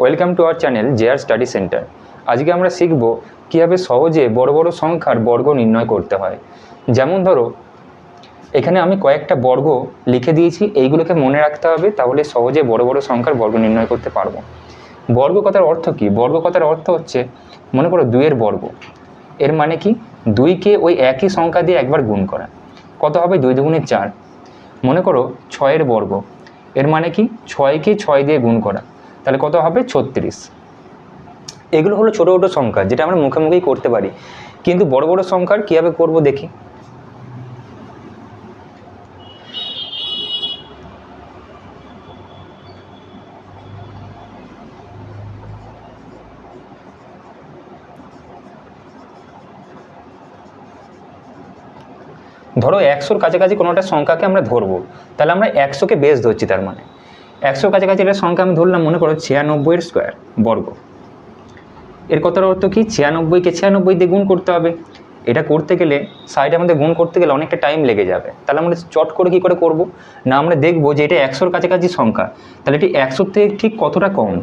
Welcome to our channel JR study centre. আজকে আমরা শিখব কীভাবে সহজে বড় বড় সংখ্যার বর্গ নির্ণয় করতে হয়। যেমন ধরো, এখানে আমি কয়েকটা বর্গ লিখে দিয়েছি, এইগুলোকে মনে রাখতে হবে, তাহলে সহজে বড় বড় সংখ্যার বর্গ নির্ণয় করতে পারব। বর্গ কথার অর্থ কী? বর্গ কথার অর্থ হচ্ছে, মনে করো দুইয়ের বর্গ। এর মানে কি? দুইকে ওই একই সংখ্যা দিয়ে একবার গুণ করা। কত হবে? দুই দুগুণে চার। মনে করো ছয়ের বর্গ। এর মানে কি? ছয়কে ছয় দিয়ে গুণ করা। তাহলে কত হবে? ছত্রিশ। এগুলো হলো ছোটো ছোটো সংখ্যা, যেটা আমরা মুখে মুখেই করতে পারি। কিন্তু বড় বড় সংখ্যার কীভাবে করব দেখি? ধরো একশোর কাছাকাছি কোনো একটা সংখ্যাকে আমরা ধরবো, তাহলে আমরা একশোকে বেশ ধরছি তার মানে। একশোর কাছাকাছি একটা সংখ্যা আমি ধরলাম, মনে করো ছিয়ানব্বইয়ের স্কোয়ার বর্গ। এর কথার অর্থ কি? ছিয়ানব্বইকে ছিয়ানব্বই দিয়ে গুণ করতে হবে। এটা করতে গেলে সাইডে আমাদের গুণ করতে গেলে অনেকটা টাইম লেগে যাবে। তাহলে আমরা চট করে কী করে করব? না, আমরা দেখব যে এটা একশোর কাছাকাছি সংখ্যা। তাহলে এটি একশোর থেকে ঠিক কতটা কম?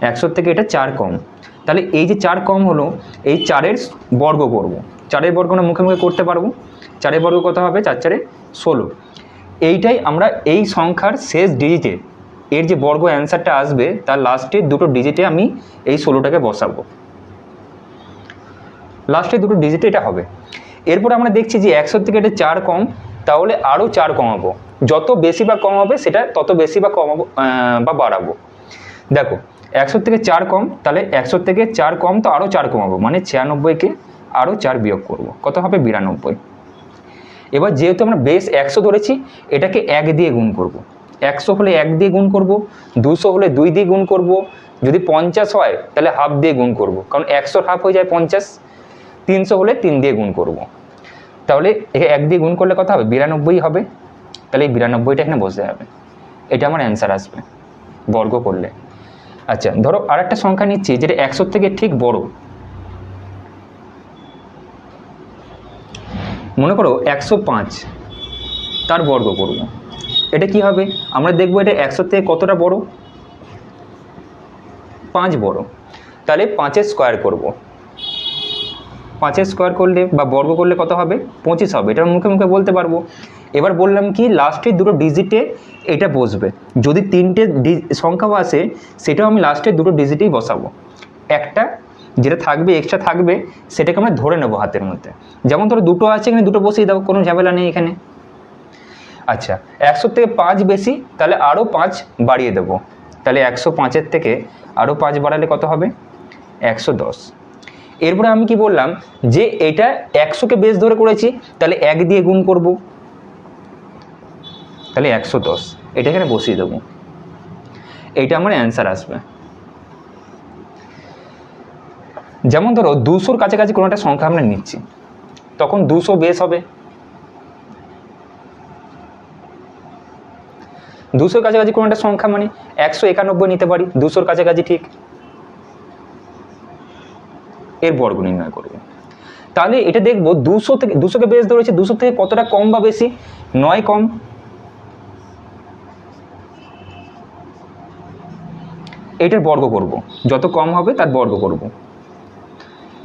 একশোর থেকে এটা চার কম। তাহলে এই যে চার কম হলো, এই চারের বর্গ করব। চারের বর্গ আমরা মুখে মুখে করতে পারব। চারের বর্গ কত হবে? চার চারে ষোলো। এইটাই আমরা এই সংখ্যার শেষ ডিজিটে এর যে বর্গ অ্যান্সারটা আসবে, তার লাস্টের দুটো ডিজিটে আমি এই ষোলোটাকে বসাবো। লাস্টে দুটো ডিজিটে এটা হবে। এরপর আমরা দেখছি যে একশো থেকে এটা চার কম, তাহলে আরও চার কমাবো। যত বেশি বা কম হবে, সেটা তত বেশি বা কমাবো বা বাড়াবো। দেখো, একশো থেকে চার কম, তাহলে একশো থেকে চার কম তো আরও চার কমাবো মানে ছিয়ানব্বইকে আরও চার বিয়োগ করব। কত হবে? বিরানব্বই। এবার যেহেতু আমরা বেস একশো ধরেছি, এটাকে এক দিয়ে গুণ করব। একশো হলে এক দিয়ে গুণ করব, দুশো হলে দুই দিয়ে গুণ করব। যদি পঞ্চাশ হয়, তাহলে হাফ দিয়ে গুণ করব। কারণ একশোর হাফ হয়ে যায় পঞ্চাশ, তিনশো হলে তিন দিয়ে গুণ করব। তাহলে একে এক দিয়ে গুণ করলে কত হবে? বিরানব্বই হবে। তাহলে এই বিরানব্বইটা এখানে বসে যাবে। এটা আমার অ্যান্সার আসবে। বর্গ করলে। আচ্ছা ধরো আরেকটা সংখ্যা নিচ্ছি, যেটা একশোর থেকে ঠিক বড়। মনে করো একশো পাঁচ তার বর্গ করব। এটা কি হবে? আমরা দেখব এটা একশো থেকে কতটা বড়? পাঁচ বড়। তাহলে পাঁচের স্কোয়ার করব। পাঁচের স্কোয়ার করলে বা বর্গ করলে কত হবে? পঁচিশ হবে। এটা মুখে মুখে বলতে পারব। এবার বললাম কি লাস্টের দুটো ডিজিটে এটা বসবে। যদি তিনটে সংখ্যাও আসে, সেটাও আমি লাস্টের দুটো ডিজিটেই বসাবো। একটা যেটা থাকবে এক্সট্রা থাকবে, সেটাকে আমরা ধরে নেব হাতের মধ্যে। যেমন ধরো দুটো আছে এখানে, দুটো বসিয়ে দাও, কোনো ঝামেলা নেই এখানে। আচ্ছা একশো থেকে পাঁচ বেশি, তাহলে আরও পাঁচ বাড়িয়ে দেবো। তাহলে একশো পাঁচের থেকে আরও পাঁচ বাড়ালে কত হবে? একশো দশ। এরপরে আমি কি বললাম, যে এটা একশোকে বেশ ধরে করেছি, তাহলে এক দিয়ে গুণ করব। তাহলে একশো দশ। এটা এখানে বসিয়ে দেবো। এটা আমার অ্যান্সার আসবে। যেমন ধরো দুশোর কাছাকাছি কোনো একটা সংখ্যা আমরা নিচ্ছি, তখন দুশো বেশ হবে। দুশোর কাছাকাছি কোনো একটা সংখ্যা মানে একশো একানব্বই নিতে পারি, দুশোর কাছাকাছি ঠিক। এর বর্গ নির্ণয় করব। তাহলে এটা দেখব দুশো থেকে দুশোকে বেশ ধরেছে দুশো থেকে কতটা কম বা বেশি? নয় কম। এটার বর্গ করব। যত কম হবে তার বর্গ করব।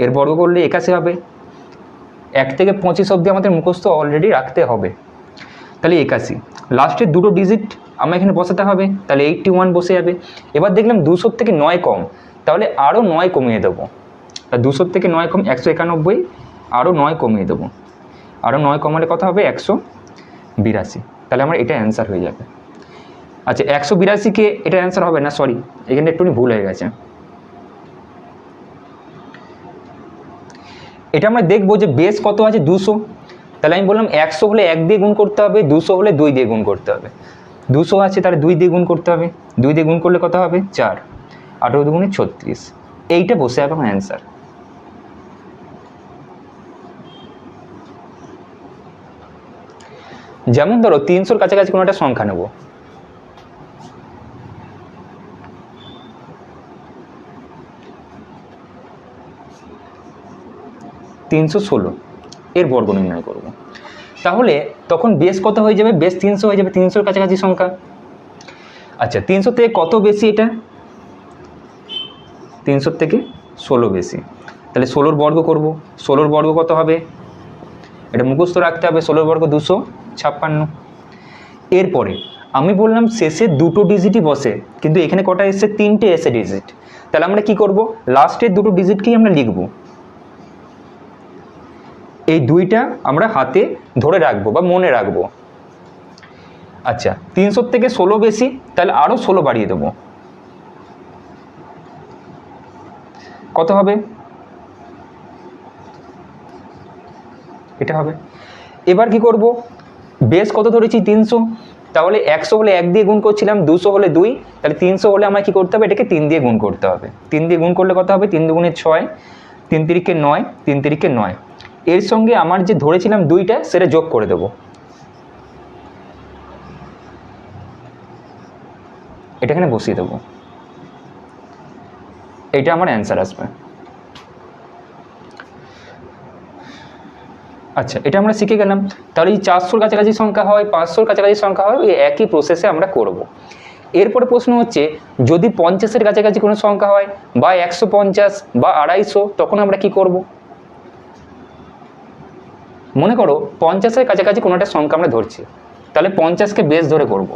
এর বর্গ করলে একাশি হবে। এক থেকে পঁচিশ অবধি আমাদের মুখস্থ অলরেডি রাখতে হবে। তাহলে একাশি। লাস্টের দুটো ডিজিট আমার এখানে বসাতে হবে, তাহলে এইটটি ওয়ান বসে যাবে। এবার দেখলাম দুশোর থেকে নয় কম, তাহলে আরও নয় কমিয়ে দেবো। দুশোর থেকে নয় কম একশো একানব্বই আরও নয় কমিয়ে দেবো। আরও নয় কমালে কথা হবে? একশো বিরাশি। তাহলে আমার এটা অ্যান্সার হয়ে যাবে। আচ্ছা একশো বিরাশিকে এটা অ্যান্সার হবে না? সরি এখানে একটুখানি ভুল হয়ে গেছে। এটা আমরা দেখব যে বেস কত আছে? দুশো। তাহলে আমি বললাম একশো হলে এক দিয়ে গুণ করতে হবে, দুশো হলে দুই দিয়ে গুণ করতে হবে। দুশো আছে, তাহলে দুই দিয়ে গুণ করতে হবে। দুই দিয়ে গুণ করলে কত হবে? চার। আঠেরো দুগুণে ছত্রিশ। এইটা বসে যাবে আমার অ্যান্সার যেমন ধরো তিনশোর কাছাকাছি কোনো একটা সংখ্যা নেব। তিনশো ষোলো এর বর্গ নির্ণয় করব। তাহলে তখন বেস কত হয়ে যাবে? বেস তিনশো হয়ে যাবে তিনশোর কাছাকাছি সংখ্যা। আচ্ছা তিনশো থেকে কত বেশি এটা? তিনশোর থেকে ষোলো বেশি। তাহলে ষোলোর বর্গ করব। ষোলোর বর্গ কত হবে? এটা মুখস্থ রাখতে হবে। ষোলোর বর্গ দুশো ছাপ্পান্ন। এরপরে আমি বললাম শেষে দুটো ডিজিটই বসে, কিন্তু এখানে কটা এসছে? তিনটে এসে ডিজিট তাহলে আমরা কি করব? লাস্টের দুটো ডিজিটকেই আমরা লিখব? এই দুইটা আমরা হাতে ধরে রাখব বা মনে রাখব। আচ্ছা তিনশোর থেকে ষোলো বেশি, তাহলে আরও ষোলো বাড়িয়ে দেবো। কত হবে? এটা হবে। এবার কি করব? বেশ কত ধরেছি? তিনশো। তাহলে একশো হলে এক দিয়ে গুণ করছিলাম, দুশো হলে দুই। তাহলে তিনশো হলে আমায় কী করতে হবে? এটাকে তিন দিয়ে গুণ করতে হবে। তিন দিয়ে গুণ করলে কত হবে? তিন দুগুণে ছয়। তিন তিরিকে নয়, তিন তিরিকে নয়। এর সঙ্গে আমার যে ধরেছিলাম দুইটা, সেটা যোগ করে দেবো। এটা এখানে বসিয়ে দেবো। এটা আমার অ্যান্সার আসবে। আচ্ছা এটা আমরা শিখে গেলাম। তাহলে এই চারশোর কাছাকাছি সংখ্যা হয়, পাঁচশোর কাছাকাছি সংখ্যা হয় ওই একই প্রসেসে আমরা করব। এরপরে প্রশ্ন হচ্ছে, যদি পঞ্চাশের কাছাকাছি কোনো সংখ্যা হয়, বা একশো পঞ্চাশ, বা আড়াইশো, তখন আমরা কি করব? মনে করো পঞ্চাশের কাছাকাছি কোনো একটা সংখ্যা আমরা ধরছি, তাহলে পঞ্চাশকে বেশ ধরে করব।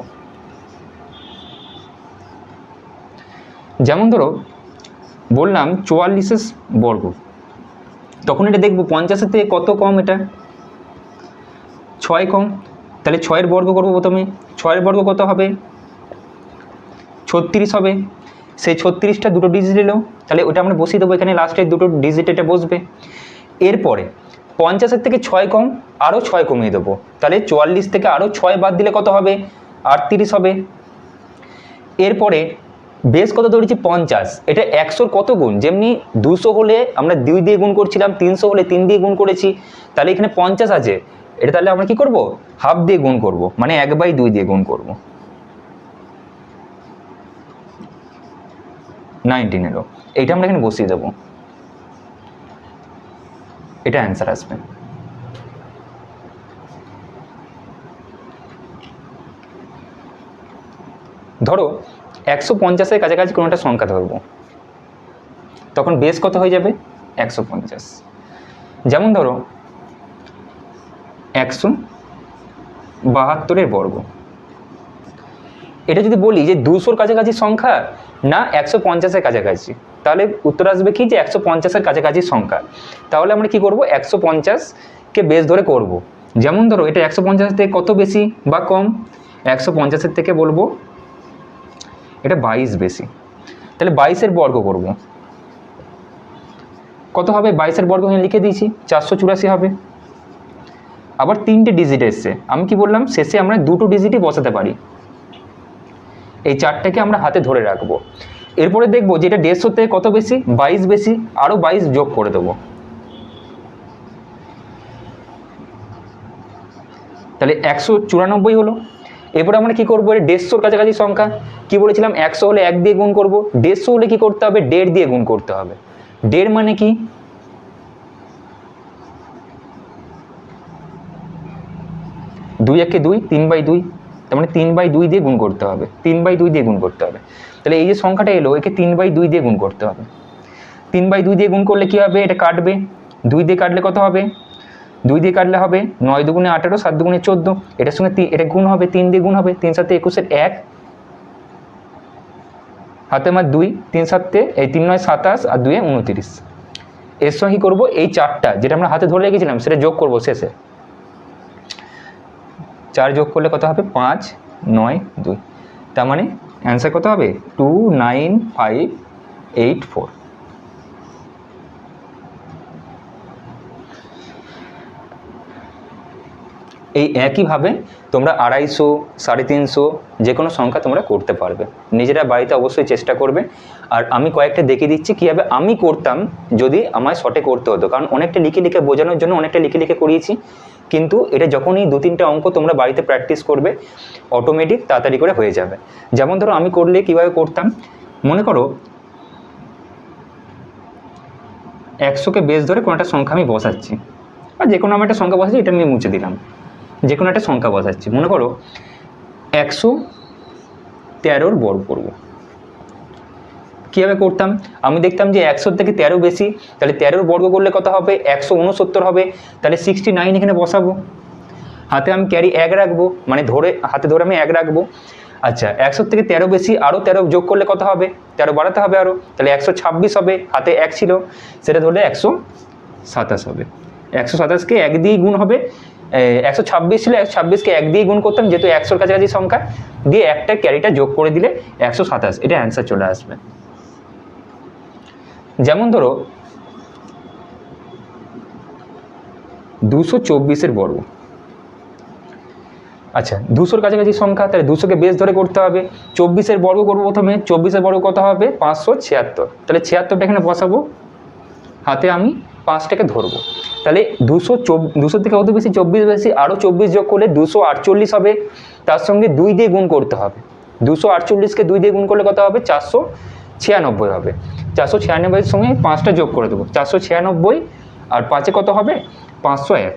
যেমন ধরো, বললাম চুয়াল্লিশের বর্গ, তখন এটা দেখব পঞ্চাশের থেকে কত কম এটা? ছয় কম, তাহলে ছয়ের বর্গ করব প্রথমে, ছয়ের বর্গ কত হবে? ছত্রিশ হবে, সেই ছত্রিশটা দুটো ডিজিট এলো, তাহলে ওটা আমরা বসিয়ে দেবো এখানে লাস্টের দুটো ডিজিট এটা বসবে। এরপরে পঞ্চাশের থেকে ছয় কম আরও ছয় কমিয়ে দেবো। তাহলে চুয়াল্লিশ থেকে আরও ছয় বাদ দিলে কত হবে? আটত্রিশ হবে। এরপরে বেশ কত ধরেছি? পঞ্চাশ। এটা একশোর কত গুণ? যেমনি দুশো হলে আমরা দুই দিয়ে গুণ করছিলাম, তিনশো হলে তিন দিয়ে গুণ করেছি, তাহলে এখানে পঞ্চাশ আছে। এটা তাহলে আমরা কি করব? হাফ দিয়ে গুণ করব মানে এক বাই দুই দিয়ে গুণ করব। নাইনটিন এলো এইটা আমরা এখানে বসিয়ে দেবো। এটা অ্যান্সার আসবে। ধরো, একশো পঞ্চাশের কাছাকাছি কোনো একটা সংখ্যা ধরবো। তখন বেশ কত হয়ে যাবে? একশো পঞ্চাশ। যেমন ধরো, একশো বাহাত্তরের বর্গ। এটা যদি বলি যে দুশোর কাছাকাছি সংখ্যা না একশো পঞ্চাশের কাছাকাছি তাহলে উত্তর আসবে কি যে একশো পঞ্চাশের কাছাকাছি সংখ্যা। তাহলে আমরা কি করব? একশো পঞ্চাশকে বেশ ধরে করব। যেমন ধরো এটা একশো পঞ্চাশ থেকে কত বেশি বা কম? একশো পঞ্চাশের থেকে বলব এটা বাইশ বেশি। তাহলে বাইশের বর্গ করব। কত হবে? বাইশের বর্গ এখানে লিখে দিয়েছি, চারশো চুরাশি হবে। আবার তিনটে ডিজিট এসছে। আমি কি বললাম? শেষে আমরা দুটো ডিজিটই বসাতে পারি। এই চারটাকে আমরা হাতে ধরে রাখব। এরপরে দেখব যে এটা দেড়শো থেকে কত বেশি? বাইশ বেশি আরও বাইশ যোগ করে দেবো। তাহলে একশো চুরানব্বই হলো। এরপরে আমরা কি করব? দেড়শোর কাছাকাছি সংখ্যা। কি বলেছিলাম? একশো হলে এক দিয়ে গুণ করব। দেড়শো হলে কি করতে হবে? দেড় দিয়ে গুণ করতে হবে। দেড় মানে কি? দুই একে দুই, তিন বাই দুই। তার মানে তিন বাই দুই দিয়ে গুণ করতে হবে। তিন বাই দুই দিয়ে গুণ করতে হবে। তাহলে এই যে সংখ্যাটা এলো, একে তিন বাই দুই দিয়ে গুণ করতে হবে। তিন বাই দুই দিয়ে গুণ করলে কী হবে? এটা কাটবে। দুই দিয়ে কাটলে কত হবে? দুই দিয়ে কাটলে হবে নয় দুগুণে আঠেরো, সাত দুগুণে চোদ্দ। এটার সঙ্গে এটা গুণ হবে, তিন দিয়ে গুণ হবে, তিন সাতে একুশের এক। হাতে আমার দুই, তিন সাতে এই তিন নয় সাতাশ আর দুয়ে উনতিরিশ। এর সঙ্গে কী করব? এই চারটা, যেটা আমরা হাতে ধরে রেখেছিলাম, সেটা যোগ করব শেষে। চার যোগ করলে কত হবে? পাঁচ, নয়, দুই। তার মানে অ্যান্সার কত হবে? Two nine five eight four এই একইভাবে তোমরা আড়াইশো, সাড়ে তিনশো যে কোনো সংখ্যা তোমরা করতে পারবে। নিজেরা বাড়িতে অবশ্যই চেষ্টা করবে। আর আমি কয়েকটা দেখিয়ে দিচ্ছি কীভাবে আমি করতাম যদি আমায় শর্টে করতে হতো। কারণ অনেকটা লিখে লিখে বোঝানোর জন্য অনেকটা লিখে লিখে করিয়েছি। কিন্তু এটা যখনই দু তিনটা অঙ্ক তোমরা বাড়িতে প্র্যাকটিস করবে অটোমেটিক তাড়াতাড়ি করে হয়ে যাবে। যেমন ধরো আমি করলে কীভাবে করতাম? মনে করো, একশোকে বেশ ধরে কোনো একটা সংখ্যা আমি বসাচ্ছি। আর যে কোনো আমি একটা সংখ্যা বসাচ্ছি, এটা আমি মুছে দিলাম। যে কোনো একটা সংখ্যা বসাচ্ছি। মনে করো, একশো তেরোর বর্গ করব। কীভাবে করতাম? আমি দেখতাম যে একশোর থেকে তেরো বেশি, তাহলে তেরোর বর্গ করলে কত হবে? একশো উনসত্তর হবে, তাহলে সিক্সটি নাইন এখানে বসাবো। হাতে আমি ক্যারি এক রাখব মানে ধরে, হাতে ধরে আমি এক রাখব। আচ্ছা একশোর থেকে তেরো বেশি আরও তেরো যোগ করলে কত হবে? তেরো বাড়াতে হবে আরও তাহলে একশো ছাব্বিশ হবে, হাতে এক ছিল। সেটা ধরলে একশো সাতাশ হবে। একশো সাতাশকে এক দিয়েই গুণ হবে একশো ছাব্বিশ ছিল, একশো ছাব্বিশকে এক দিয়ে গুণ করতাম, যেহেতু একশোর কাছাকাছি সংখ্যা, দিয়ে একটা ক্যারিটা যোগ করে দিলে একশো সাতাশ, এটা অ্যান্সার চলে আসবে। যেমন ধরো, দুশো চব্বিশের বর্গ। আচ্ছা দুশোর কাছাকাছি সংখ্যা, তাহলে দুশোকে বেশ ধরে করতে হবে। চব্বিশের বর্গ করব প্রথমে, চব্বিশের বর্গ কত হবে? পাঁচশো ছিয়াত্তর। তাহলে ছিয়াত্তরটা এখানে বসাবো। হাতে আমি পাঁচটাকে ধরবো। তাহলে দুশো চব দুশো থেকে অত বেশি? চব্বিশ বেশি। আরও চব্বিশ যোগ করলে দুশো আটচল্লিশ হবে। তার সঙ্গে দুই দিয়ে গুণ করতে হবে। দুশো আটচল্লিশকে দুই দিয়ে গুণ করলে কত হবে? চারশো ছিয়ানব্বই হবে। চারশো ছিয়ানব্বইয়ের সঙ্গে পাঁচটা যোগ করে দেবো। চারশো ছিয়ানব্বই আর পাঁচে কত হবে? পাঁচশো এক।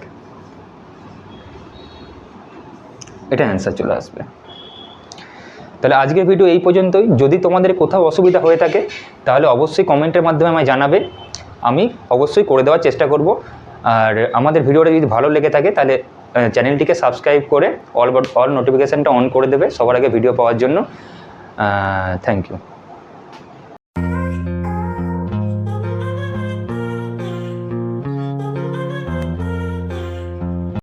এটা অ্যান্সার চলে আসবে। তাহলে আজকের ভিডিও এই পর্যন্তই। যদি তোমাদের কোথাও অসুবিধা হয়ে থাকে, তাহলে অবশ্যই কমেন্টের মাধ্যমে আমায় জানাবে। আমি অবশ্যই করে দেওয়ার চেষ্টা করব। আর আমাদের ভিডিওটা যদি ভালো লেগে থাকে, তাহলে চ্যানেলটিকে সাবস্ক্রাইব করে অল অল নোটিফিকেশানটা অন করে দেবে সবার আগে ভিডিও পাওয়ার জন্য। Thank you